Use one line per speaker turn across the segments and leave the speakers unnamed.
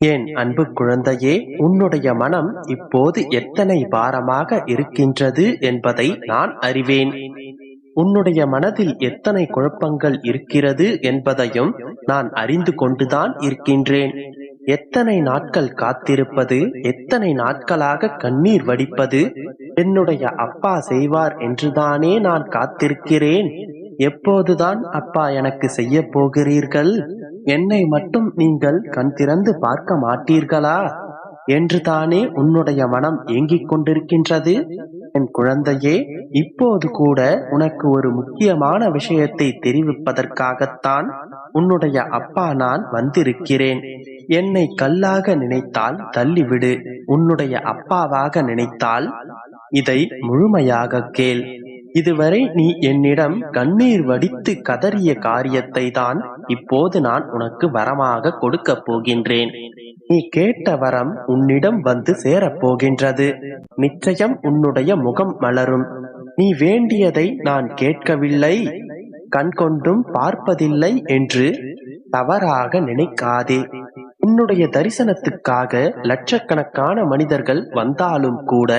என் அன்பு குழந்தையே உன்னுடைய மனம் இப்போது எத்தனை பாரமாக இருக்கின்றது என்பதை நான் அறிவேன். உன்னுடைய மனதில் எத்தனை குழப்பங்கள் இருக்கிறது என்பதையும் நான் அறிந்து கொண்டுதான் இருக்கின்றேன். எத்தனை நாட்கள் காத்திருப்பது எத்தனை நாட்களாக கண்ணீர் வடிப்பது என்னுடைய அப்பா செய்வார் என்றுதானே நான் காத்திருக்கிறேன். எப்போதுதான் அப்பா எனக்கு செய்ய போகிறீர்கள்? என்னை மட்டும் நீங்கள் கண் திறந்து பார்க்க மாட்டீர்களா? என்று தானே உன்னுடைய மனம் ஏங்கிக் கொண்டிருக்கின்றது. என் குழந்தையே இப்போது கூட உனக்கு ஒரு முக்கியமான விஷயத்தை தெரிவிப்பதற்காகத்தான் உன்னுடைய அப்பா நான் வந்திருக்கிறேன். என்னை கல்லாக நினைத்தால் தள்ளிவிடு. உன்னுடைய அப்பாவாக நினைத்தால் இதை முழுமையாக கேள். இதுவரை நீ என்னிடம் கண்ணீர் வடித்து கதறிய காரியத்தை தான் இப்போது நான் உனக்கு வரமாக கொடுக்கப் போகின்றேன். நீ கேட்ட வரம் உன்னிடம் வந்து சேரப்போகின்றது. நிச்சயம் உன்னுடைய முகம் மலரும். நீ வேண்டியதை நான் கேட்கவில்லை. கண்கொண்டும் பார்ப்பதில்லை என்று தவறாக நினைக்காதே. உன்னுடைய தரிசனத்துக்காக லட்சக்கணக்கான மனிதர்கள் வந்தாலும் கூட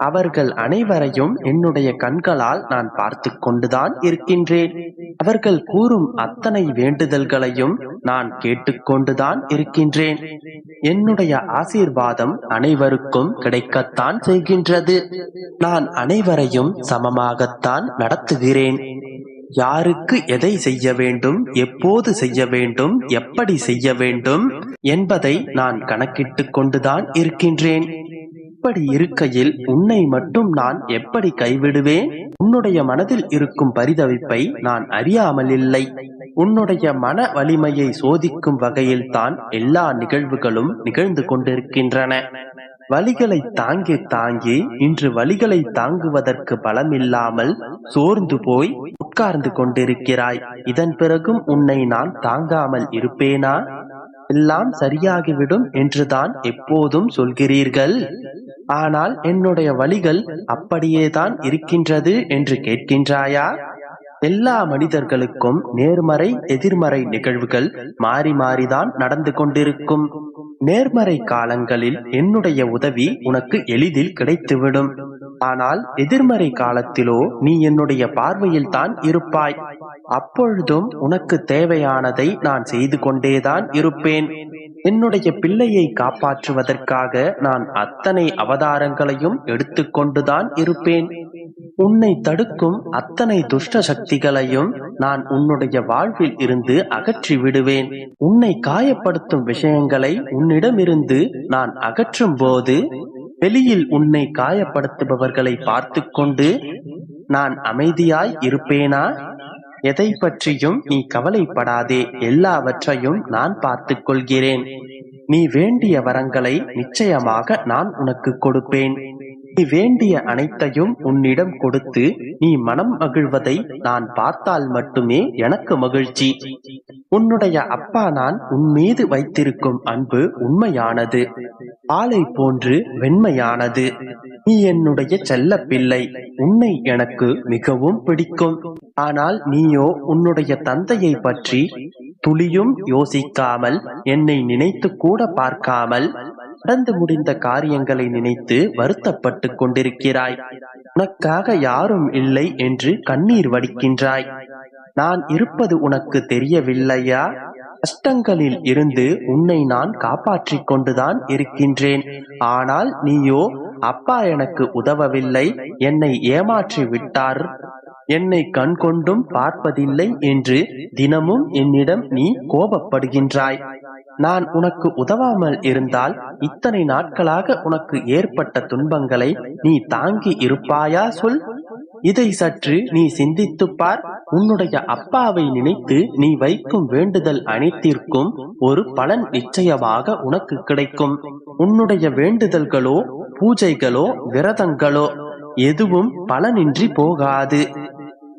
அவர்கள் அனைவரையும் என்னுடைய கண்களால் நான் பார்த்து கொண்டுதான் இருக்கின்றேன். அவர்கள் கூறும் அத்தனை வேண்டுதல்களையும் நான் கேட்டுக்கொண்டுதான் இருக்கின்றேன். என்னுடைய ஆசீர்வாதம் அனைவருக்கும் கிடைக்கத்தான் செய்கின்றது. நான் அனைவரையும் சமமாகத்தான் நடத்துகிறேன். யாருக்கு எதை செய்ய வேண்டும் எப்போது செய்ய வேண்டும் எப்படி செய்ய வேண்டும் என்பதை நான் கணக்கிட்டுக் கொண்டுதான் இருக்கின்றேன். இப்படி இருக்கையில் உன்னை மட்டும் நான் எப்படி கைவிடுவேன்? உன்னுடைய மனதில் இருக்கும் பரிதவிப்பை நான் அறியாமல் இல்லை உன்னுடைய மன வலிமையை சோதிக்கும் வகையில் தான் எல்லா நிகழ்வுகளும் நிகழ்ந்து கொண்டிருக்கின்றன. வலிகளை தாங்கி தாங்கி இன்று வலிகளை தாங்குவதற்கு பலமில்லாமல் சோர்ந்து போய் உட்கார்ந்து கொண்டிருக்கிறாய். இதன் பிறகும் உன்னை நான் தாங்காமல் இருப்பேனா? எல்லாம் சரியாகிவிடும் என்றுதான் எப்போதும் சொல்கிறீர்கள். ஆனால் என்னுடைய வழிகள் அப்படியேதான் இருக்கின்றது என்று கேட்கின்றாயா? எல்லா மனிதர்களுக்கும் நேர்மறை எதிர்மறை நிகழ்வுகள் மாறி மாறிதான் நடந்து கொண்டிருக்கும். நேர்மறை காலங்களில் என்னுடைய உதவி உனக்கு எளிதில் கிடைத்துவிடும். ஆனால் எதிர்மறை காலத்திலோ நீ என்னுடைய பார்வையில் தான் இருப்பாய். அப்பொழுதும் உனக்கு தேவையானதை நான் செய்து கொண்டேதான் இருப்பேன். என்னுடைய பிள்ளையை காப்பாற்றுவதற்காக நான் அத்தனை அவதாரங்களையும் எடுத்துக்கொண்டுதான் இருப்பேன். உன்னை தடுக்கும் அத்தனை துஷ்ட சக்திகளையும் நான் உன்னுடைய வாழ்வில் இருந்து அகற்றி விடுவேன். உன்னை காயப்படுத்தும் விஷயங்களை உன்னிடமிருந்து நான் அகற்றும் போது வெளியில் உன்னை காயப்படுத்துபவர்களை பார்த்து கொண்டு நான் அமைதியாய் இருப்பேனா? எதை பற்றியும் நீ கவலைப்படாதே. எல்லாவற்றையும் நான் பார்த்துக் கொள்கிறேன் நீ வேண்டிய வரங்களை நிச்சயமாக நான் உனக்கு கொடுப்பேன். நீ வேண்டிய அனைத்தையும் உன்னிடம் கொடுத்து நீ மனம் மகிழ்வதை நான் பார்த்தால் மட்டுமே எனக்கு மகிழ்ச்சி. உன்னுடைய அப்பா நான் உன் மீது வைத்திருக்கும் அன்பு உண்மையானது. பாலை போன்று வெண்மையானது. நீ என்னுடைய செல்ல பிள்ளை உன்னை எனக்கு மிகவும் பிடிக்கும். ஆனால் நீயோ உன்னுடைய தந்தையை பற்றி துளியும் யோசிக்காமல் என்னை நினைத்து கூட பார்க்காமல் நடந்து முடிந்த காரியங்களை நினைத்து வருத்தப்பட்டு கொண்டிருக்கிறாய். உனக்காக யாரும் இல்லை என்று கண்ணீர் வடிக்கின்றாய். நான் இருப்பது உனக்கு தெரியவில்லையா? கஷ்டங்களில் இருந்து உன்னை நான் காப்பாற்றிக் கொண்டுதான் இருக்கின்றேன். ஆனால் நீயோ அப்பா எனக்கு உதவவில்லை. என்னை ஏமாற்றி விட்டார். என்னை கண் கொண்டும் பார்ப்பதில்லை என்று தினமும் என்னிடம் நீ கோபப்படுகின்றாய். நான் உனக்கு உதவாமல் இருந்தால் இத்தனை நாட்களாக உனக்கு ஏற்பட்ட துன்பங்களை நீ தாங்கி இருப்பாயா சொல். இதை சற்று நீ சிந்தித்து பார். உன்னுடைய அப்பாவை நினைத்து நீ வைக்கும் வேண்டுதல் அனைத்திற்கும் ஒரு பலன் நிச்சயமாக உனக்கு கிடைக்கும். உன்னுடைய வேண்டுதல்களோ பூஜைகளோ விரதங்களோ எதுவும் பலனின்றி போகாது.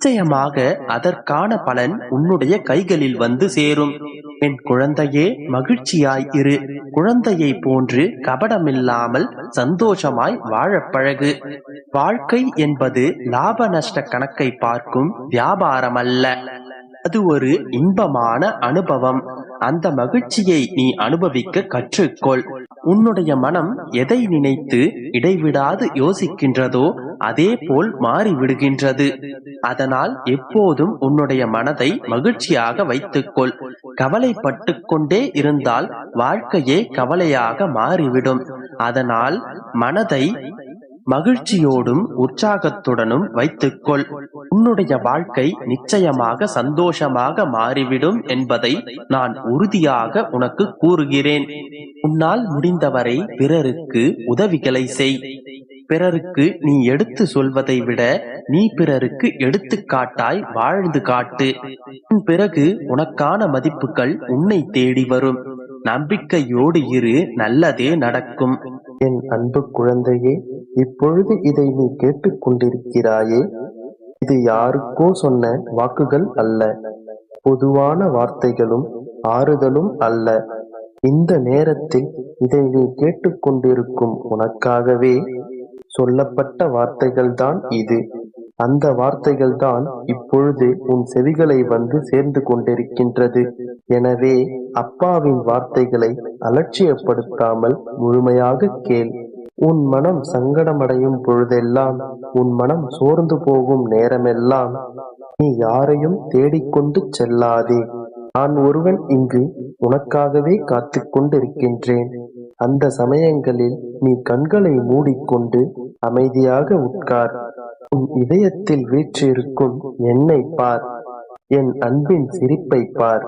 நிச்சயமாக அதற்கான பலன் உன்னுடைய கைகளில் வந்து சேரும். என் குழந்தையே மகிழ்ச்சியாய் இரு. குழந்தையை போன்று கபடமில்லாமல் சந்தோஷமாய் வாழப்பழகு வாழ்க்கை என்பது லாப நஷ்ட கணக்கை பார்க்கும் வியாபாரம் அல்ல அது ஒரு இன்பமான அனுபவம். அந்த மகிழ்ச்சியை நீ அனுபவிக்க கற்றுக்கொள். உன்னுடைய மனம் எதை நினைத்து இடைவிடாது யோசிக்கின்றதோ அதே போல் மாறிவிடுகின்றது. அதனால் எப்போதும் உன்னுடைய மனதை மகிழ்ச்சியாக வைத்துக்கொள். கவலைப்பட்டு கொண்டே இருந்தால் வாழ்க்கையே கவலையாக மாறிவிடும். அதனால் மனதை மகிழ்ச்சியோடும் உற்சாகத்துடனும் வைத்துக்கொள். உன்னுடைய வாழ்க்கை நிச்சயமாக சந்தோஷமாக மாறிவிடும் என்பதை நான் உறுதியாக உனக்கு கூறுகிறேன். உன்னால் முடிந்தவரை பிறருக்கு உதவிகளை செய். பிறருக்கு நீ எடுத்து சொல்வதை விட நீ பிறருக்கு எடுத்துக்காட்டாய் வாழ்ந்து காட்டு. பிறகு உனக்கான மதிப்புகள் உன்னை தேடி வரும். நம்பிக்கையோடு இரு நல்லதே நடக்கும்.
என் அன்பு குழந்தையே இப்பொழுது இதை நீ கேட்டுக்கொண்டிருக்கிறாயே இது யாருக்கோ சொன்ன வாக்குகள் அல்ல. பொதுவான வார்த்தைகளும் ஆறுதலும் அல்ல. இந்த நேரத்தில் இதை நீ கேட்டுக்கொண்டிருக்கும் உனக்காகவே சொல்லப்பட்ட வார்த்தைகள்தான் இது. அந்த வார்த்தைகள் தான் இப்பொழுது உன் செவிகளை வந்து சேர்ந்து கொண்டிருக்கின்றது. எனவே அப்பாவின் வார்த்தைகளை அலட்சியப்படுத்தாமல் முழுமையாக கேள். உன் மனம் சங்கடமடையும் பொழுதெல்லாம் உன் மனம் சோர்ந்து போகும் நேரமெல்லாம் நீ யாரையும் தேடிக்கொண்டு செல்லாதே. நான் ஒருவன் இங்கு உனக்காகவே காத்து கொண்டிருக்கின்றேன். அந்த சமயங்களில் நீ கண்களை மூடிக்கொண்டு அமைதியாக உட்கார். உன் இதயத்தில் வீற்றிருக்கும் என்னை பார். என் அன்பின் சிரிப்பை பார்.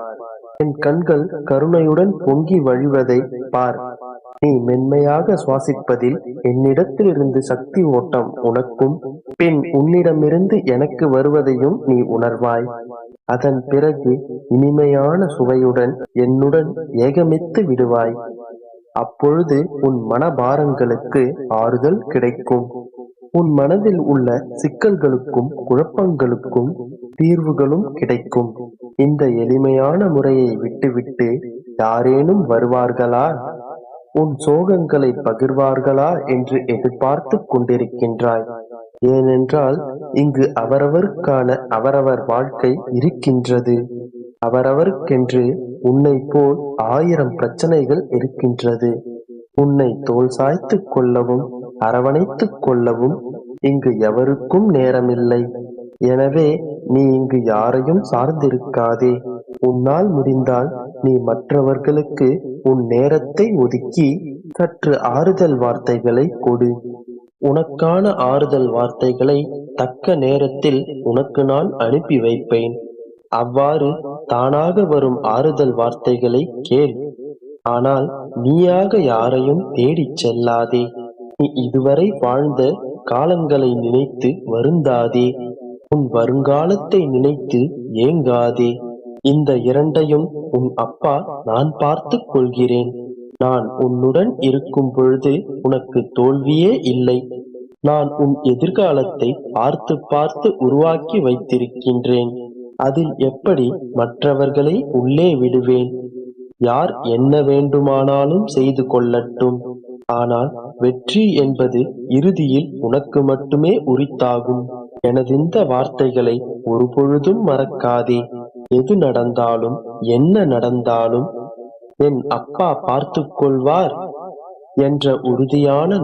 என் கண்கள் கருணையுடன் பொங்கி வழிவதை பார். நீ மென்மையாக சுவாசிப்பதில் என்னிடத்திலிருந்து சக்தி ஓட்டம் உனக்கும் பின் உன்னிடமிருந்து எனக்கு வருவதையும் நீ உணர்வாய். அதன் பிறகு இனிமையான சுவையுடன் என்னுடன் ஏகமித்து விடுவாய். அப்பொழுது உன் மனபாரங்களுக்கு ஆறுதல் கிடைக்கும். உன் மனதில் உள்ள சிக்கல்களுக்கும் குழப்பங்களுக்கும் தீர்வுகளும் கிடைக்கும். இந்த எளிமையான முறையை விட்டுவிட்டு யாரேனும் வருவார்களா? உன் சோகங்களை பகிர்வார்களா? என்று எதிர்பார்த்து கொண்டிருக்கின்றாய். ஏனென்றால் இங்கு அவரவருக்கான அவரவர் வாழ்க்கை இருக்கின்றது. அவரவருக்கென்று உன்னை போல் ஆயிரம் பிரச்சனைகள் இருக்கின்றது. உன்னை தோல் சாய்த்து கொள்ளவும் அரவணைத்துக் கொள்ளவும் இங்கு எவருக்கும் நேரமில்லை. எனவே நீ இங்கு யாரையும் சார்ந்திருக்காதே. உன்னால் முடிந்தால் நீ மற்றவர்களுக்கு உன் நேரத்தை ஒதுக்கி சற்று ஆறுதல் வார்த்தைகளை கொடு. உனக்கான ஆறுதல் வார்த்தைகளை தக்க நேரத்தில் உனக்கு நான் அனுப்பி வைப்பேன். அவ்வாறு தானாக வரும் ஆறுதல் வார்த்தைகளை கேள். ஆனால் நீயாக யாரையும் தேடிச் செல்லாதே. நீ இதுவரை வாழ்ந்த காலங்களை நினைத்து வருந்தாதே. உன் வருங்காலத்தை நினைத்து ஏங்காதே. இந்த இரண்டையும் உன் அப்பா நான் பார்த்துக் கொள்கிறேன். நான் உன்னுடன் இருக்கும் பொழுது உனக்கு தோல்வியே இல்லை. நான் உன் எதிர்காலத்தை பார்த்து பார்த்து உருவாக்கி வைத்திருக்கின்றேன். அதில் எப்படி மற்றவர்களை உள்ளே விடுவேன்? யார் என்ன வேண்டுமானாலும் செய்து கொள்ளட்டும். ஆனால் வெற்றி என்பது இறுதியில் உனக்கு மட்டுமே உரித்தாகும். எனதிந்த வார்த்தைகளை ஒருபொழுதும் மறக்காதே. எது நடந்தாலும் என்ன நடந்தாலும் என் அப்பா பார்த்து கொள்வார் என்ற உறுதியான